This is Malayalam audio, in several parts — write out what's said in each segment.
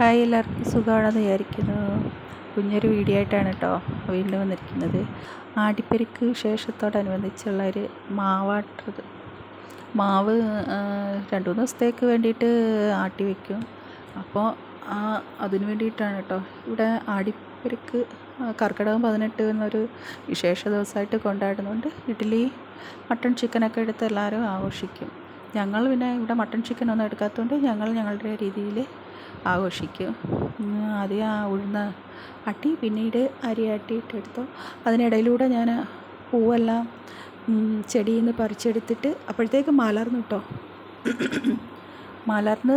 ഹായ് എല്ലാവർക്കും സുഖമാണെന്ന് വിചാരിക്കുന്നു. കുഞ്ഞൊരു വീഡിയോ ആയിട്ടാണ് കേട്ടോ വീണ്ടും വന്നിരിക്കുന്നത്. ആടിപ്പരിക്ക് വിശേഷത്തോടനുബന്ധിച്ചുള്ള ഒരു മാവാട്ടത്. മാവ് രണ്ട് മൂന്ന് ദിവസത്തേക്ക് വേണ്ടിയിട്ട് ആട്ടി വയ്ക്കും അപ്പോൾ ആ അതിന് വേണ്ടിയിട്ടാണ് കേട്ടോ. ഇവിടെ ആടിപ്പരിക്ക് കർക്കിടകം പതിനെട്ട് എന്നൊരു വിശേഷ ദിവസമായിട്ട് കൊണ്ടാടുന്നുണ്ട്. ഇഡ്ഡലി മട്ടൺ ചിക്കനൊക്കെ എടുത്ത് എല്ലാവരും ആഘോഷിക്കും. ഞങ്ങൾ പിന്നെ ഇവിടെ മട്ടൺ ചിക്കൻ ഒന്നും എടുക്കാത്തതുകൊണ്ട് ഞങ്ങൾ ഞങ്ങളുടെ രീതിയിൽ ആഘോഷിക്കും. ആദ്യം ആ ഉഴുന്ന് ആട്ടി പിന്നീട് അരി ആട്ടിയിട്ടെടുത്തു അതിനിടയിലൂടെ ഞാൻ പൂവെല്ലാം ചെടിയിൽ നിന്ന് പറിച്ചെടുത്തിട്ട് അപ്പോഴത്തേക്ക് മലർന്നു കേട്ടോ മലർന്ന്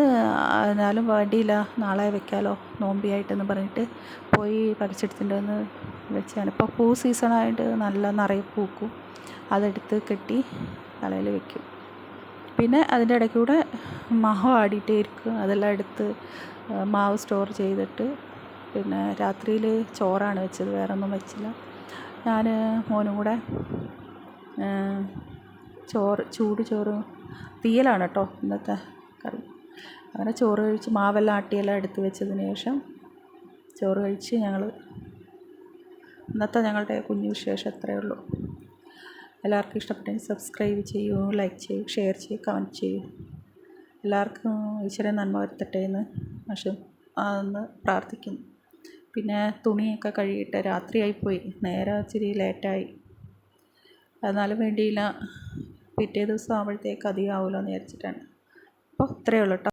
എന്നാലും വേണ്ടിയില്ല നാളെ വെക്കാലോ നോമ്പിയായിട്ടെന്ന് പറഞ്ഞിട്ട് പോയി പറിച്ചെടുത്തിട്ട് വന്ന് വെച്ചാണ്. ഇപ്പോൾ പൂ സീസണായിട്ട് നല്ല നിറയെ പൂക്കും. അതെടുത്ത് കെട്ടി തലയിൽ വെക്കും. പിന്നെ അതിന്റെ ഇടയ്ക്ക് കൂടെ മാവ് ആടിയിട്ടേ ഇരിക്കും അതെല്ലാം എടുത്ത് മാവ് സ്റ്റോർ ചെയ്തിട്ട് പിന്നെ രാത്രിയിൽ ചോറാണ് വെച്ചത് വേറെ ഒന്നും വെച്ചില്ല. ഞാൻ മോനും കൂടെ ചോറ് ചൂട് ചോറ് തീയലാണ് കേട്ടോ ഇന്നത്തെ കറി. അങ്ങനെ ചോറ് കഴിച്ച് മാവെല്ലാം ആട്ടിയെല്ലാം എടുത്ത് വെച്ചതിന് ശേഷം ചോറ് കഴിച്ച് ഞങ്ങൾ ഇന്നത്തെ ഞങ്ങളുടെ കുഞ്ഞു വിശേഷം അത്രയേ ഉള്ളൂ. എല്ലാവർക്കും ഇഷ്ടപ്പെട്ടെങ്കിൽ സബ്സ്ക്രൈബ് ചെയ്യൂ ലൈക്ക് ചെയ്യൂ ഷെയർ ചെയ്യൂ കമന്റ് ചെയ്യൂ. എല്ലാവർക്കും ഈശ്വരൻ നന്മ വരുത്തട്ടെ എന്ന് പക്ഷെ അതൊന്ന് പ്രാർത്ഥിക്കുന്നു. പിന്നെ തുണിയൊക്കെ കഴുകിയിട്ട് രാത്രിയായിപ്പോയി നേരെ ഇച്ചിരി ലേറ്റായി എന്നാലും വേണ്ടിയില്ല. പിറ്റേ ദിവസം ആകുമ്പോഴത്തേക്ക് അധികം ആവുമല്ലോ എന്ന് വിചാരിച്ചിട്ടാണ്. അപ്പോൾ ഇത്രയേ ഉള്ളൂ കേട്ടോ